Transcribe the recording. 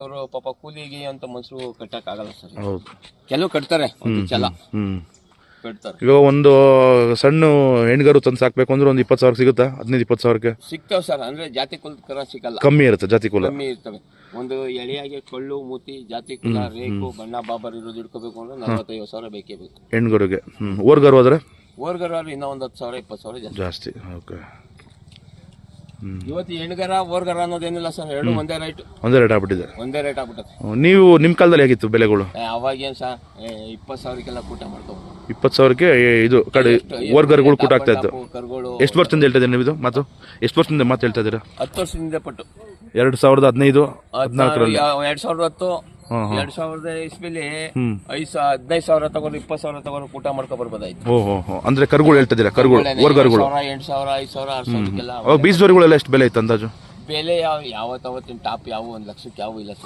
ಅವರು ಪಾಪ ಕೂಲಿಗೆ ಅಂತ ಮನುಷ್ಯರು ಕಟ್ಟಕ್ ಆಗಲ್ಲ ಸರ್. ಹೌದು. ಕೆಲವು ಕಟ್ತಾರೆ ಒಂದು ಚಲ. ಹ್ಮ್. ಕಟ್ತಾರೆ. ಇವಾಗ ಒಂದು ಸಣ್ಣ ಹೆಣ್ಗರು ತಂದು ಸಾಕ್ಬೇಕು ಅಂದ್ರೆ ಒಂದು ಇಪ್ಪತ್ತು ಸಾವಿರ ಸಿಗುತ್ತಾ? ಹದಿನೈದು ಇಪ್ಪತ್ತು ಸಾವಿರಕ್ಕೆ? ಸಿಗ್ತಾವ್ ಸರ್ ಅಂದ್ರೆ ಜಾತಿ ಕುಲ ಕರ ಸಿಗಲ್ಲ. ಕಮ್ಮಿ ಇರುತ್ತೆ ಜಾತಿ ಕುಲ. ಕಮ್ಮಿ ಇರ್ತವೆ. ಒಂದು ಎಳೆಯಾಗಿ ಕಳ್ಳು ಮೂತಿ ಜಾತಿ ಕುಲ ರೇಖು ಬಣ್ಣ ಬಾಬರ್ ಇರೋದು ಇಟ್ಕೋಬೇಕು ಅಂದ್ರೆ ನಲವತ್ತೈದು ಸಾವಿರ ಬೇಕೇ ಬೇಕು. ಹೆಣ್ಗರುಗೆ. ಹ್ಮ್ ಓರ್ಗರು ಹೋದ್ರೆ? ಓರ್ಗರ ಇನ್ನೂ ಒಂದು ಹತ್ತು ಸಾವಿರ ಇಪ್ಪತ್ತು ಸಾವಿರ ಜಾಸ್ತಿ. ಜಾಸ್ತಿ ಓಕೆ. ಇವತ್ತು ಹೆಣ್ಗರ ಓರ್ಗರ ಅನ್ನೋದೇನಿಲ್ಲ ಸರ್ ಎರಡು ಒಂದೇ ರೈಟ್ ಒಂದೇ ರೇಟ್ ಆಗ್ಬಿಟ್ಟಿದೆ. ಒಂದೇ ರೇಟ್ ಆಗ್ಬಿಟ್ಟದೆ ನೀವು ನಿಮ್ಮ ಕಾಲದಲ್ಲಿ ಹೇಗಿತ್ತು ಬೆಲೆಗಳು? ಅವಾಗೇನು ಸರ್ ಇಪ್ಪತ್ತು ಸಾವಿರಕ್ಕೆಲ್ಲ ಕೂಟ ಮಾಡ್ಕೋಬೋದು ಇಪ್ಪತ್ತು ಸಾವಿರಕ್ಕೆ ಇದು ಕಡೆ ಓರ್ಗರ್ಗಳು ಕೂಟ ಆಗ್ತಾ ಇತ್ತು. ಕರುಗಳು. ಎಷ್ಟು ವರ್ಷದಿಂದ ಹೇಳ್ತಾ ಇದ್ದೀರಾ ನೀವು ಇದು? ಮಾತು. ಎಷ್ಟು ವರ್ಷದಿಂದ ಮಾತು ಹೇಳ್ತಾ ಇದ್ದೀರಾ? ಹತ್ತು ವರ್ಷದಿಂದ ಪಟ್ಟು. ಎರಡು ಸಾವಿರದ ಹದಿನೈದು ಹದಿನಾಲ್ಕರಲ್ಲಿ. ಎರಡ್ ಸಾವಿರದ ಹತ್ತು ಎರಡ್ ಸಾವಿರದ ಇಸ್ವಿಲಿ ಐದ್ ಐದು ಸಾವಿರ ಹದಿನೈದು ಸಾವಿರ ತಗೊಂಡು ಇಪ್ಪತ್ತು ಸಾವಿರ ತಗೊಂಡು ಊಟ ಮಾಡ್ಕೊ ಬರ್ಬೋದಾಯ್ತು ಹೋ ಅಂದ್ರೆ ಕರುಗಳು ಹೇಳ್ತಿದ್ದೀರಾ? ಕರುಗಳು ಸಾವಿರ ಎಂಟು ಸಾವಿರ ಐದು ಸಾವಿರ ಆರು ಸಾವಿರಕ್ಕೆಲ್ಲ ಅವಾಗ ಬೀಜದವರಿಗಳೆಲ್ಲ ಎಷ್ಟು ಬೆಲೆ ಇತ್ತು ಅಂದಾಜು? ಬೆಲೆ ಯಾವ ಯಾವತ್ತು ಅವತ್ತಿನ ಟಾಪ್ ಯಾವ ಒಂದ್ ಲಕ್ಷಕ್ಕೆ ಯಾವ ಇಲ್ಲ.